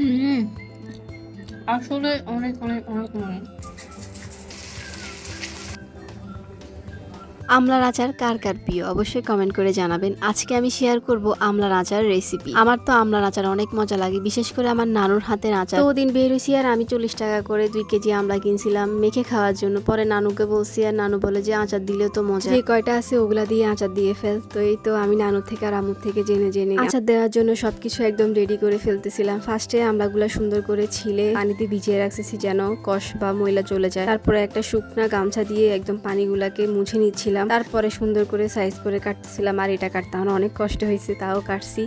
হুম। আসলে অনেক অনেক অনেক অনেক। আমলার আচার কার কার প্রিয়? অবশ্যই কমেন্ট করে জানাবেন। আজকে আমি শেয়ার করব আমলার আচার রেসিপি আমার তো আমলার আচার অনেক মজা লাগে, বিশেষ করে আমার নানুর হাতের আচার। তো দিন বের হয়েছি আর আমি চল্লিশ টাকা করে দুই কেজি আমলা কিনছিলাম মেখে খাওয়ার জন্য। পরে নানুকে বলছি আর নানু বলে যে আচার দিলেও তো মজা। যে কয়টা আছে ওগুলা দিয়ে আচার দিয়ে ফেল। তো এই তো আমি নানুর থেকে আর আমুর থেকে জেনে জেনে আচার দেওয়ার জন্য সবকিছু একদম রেডি করে ফেলতেছিলাম। ফার্স্টে আমলাগুলা সুন্দর করে ছিলে, পানিতে ভিজিয়ে রাখতেছি যেন কষ বা ময়লা চলে যায়। তারপরে একটা শুকনা গামছা দিয়ে একদম পানিগুলাকে মুছে নিচ্ছিলাম। তারপরে সুন্দর করে সাইজ করে কাটছিলাম আর এটা কাটতে আমার অনেক কষ্ট হয়েছে, তাও কাটছি।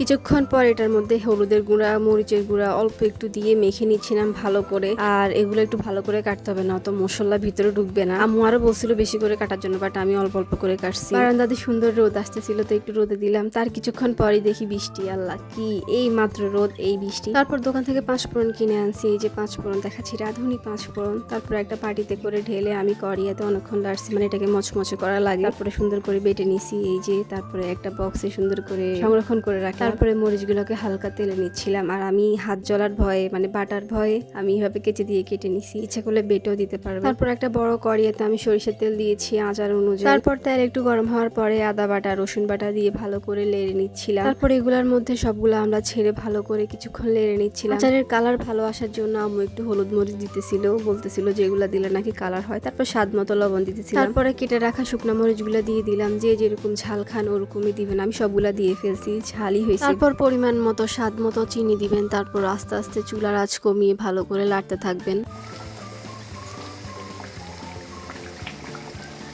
কিছুক্ষণ পর এটার মধ্যে হলুদের গুঁড়া, মরিচের গুঁড়া অল্প একটু দিয়ে মেখে নিচ্ছিলাম ভালো করে। আর এগুলো একটু ভালো করে কাটতে হবে, না তো মশলা ভিতরে ঢুকবে না। আম্মু আরও বলছিল বেশি করে কাটার জন্য বাট আমি অল্প অল্প করে কাটছি। বারান্দাতে সুন্দর রোদ আসতেছিল, তো একটু রোদে দিলাম। তার কিছুক্ষণ পরই দেখি বৃষ্টি, আল্লাহ কি এই মাত্র রোদ, এই বৃষ্টি। তারপর দোকান থেকে পাঁচ ফোড়ন কিনে আনছি, এই যে পাঁচ ফোড়ন দেখাচ্ছি, রাঁধুনি পাঁচ ফোড়ন তারপর একটা পাটিতে করে ঢেলে আমি কড়িয়াতে অনেকক্ষণ লাড়ছি মানে এটাকে মচমচে করা লাগে। তারপরে সুন্দর করে বেটে নিছি, এই যে তারপরে একটা বক্সে সুন্দর করে সংরক্ষণ করে রাখি। তারপরে মরিচগুলোকে হালকা তেলে নিচ্ছিলাম। আর আমি হাত জ্বলার ভয়ে মানে বাটার ভয়ে, আমি এভাবে কেচে দিয়ে কেটে নিছি। ইচ্ছা করলে বেটেও দিতে পারব। তারপর একটা বড় কড়িয়াতে আমি সরিষার তেল দিয়েছি আচার অনুযায়ী। তারপর তেল একটু গরম হওয়ার পরে আদা বাটা, রসুন বাটা দিয়ে ভালো করে লেড়ে নিচ্ছিলাম। তারপর এগুলোর মধ্যে সবগুলো আমরা ছেড়ে ভালো করে কিছুক্ষণ লেড়ে নিচ্ছিলাম। আচারের কালার ভালো আসার জন্য আম্মু একটু হলুদ মরিচ দিতেছিল, বলতেছিল যে এগুলা দিলে নাকি কালার হয়। তারপর স্বাদ মতো লবণ দিতেছিলাম। তারপরে কেটে রাখা শুকনো মরিচগুলো দিয়ে দিলাম। যে যেরকম ঝাল খান ওরকমই দিবেন। আমি সবগুলা দিয়ে ফেলছি, ঝালই হয়েছে। তারপর পরিমাণ মতো স্বাদ মতো চিনি দিবেন তারপর আস্তে আস্তে চুলার আঁচ কমিয়ে ভালো করে লাড়তে থাকবেন।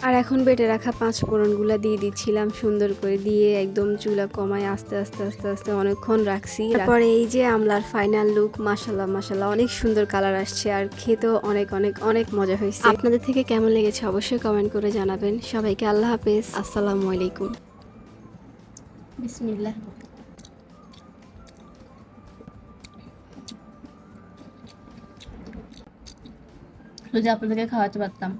আর এখন বেটে রাখা পাঁচ ফোড়নগুলা দিয়ে দিচ্ছিলাম সুন্দর করে দিয়ে একদম চুলা কমায় আস্তে আস্তে আস্তে আস্তে অনেকক্ষণ রাখছি। তারপরে এই যে আমলার ফাইনাল লুক মাসাল্লাহ মাসাল্লাহ অনেক সুন্দর কালার আসছে আর খেতেও অনেক অনেক অনেক মজা হয়েছে। আপনাদের থেকে কেমন লেগেছে অবশ্যই কমেন্ট করে জানাবেন। সবাইকে আল্লাহ হাফেজ। আসসালামু আলাইকুম। বিসমিল্লাহ। যদি আপনাদেরকে খাওয়াতে পারতাম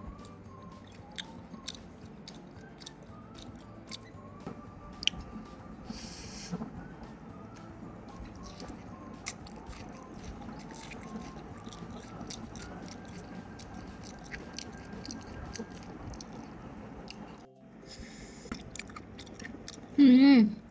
음.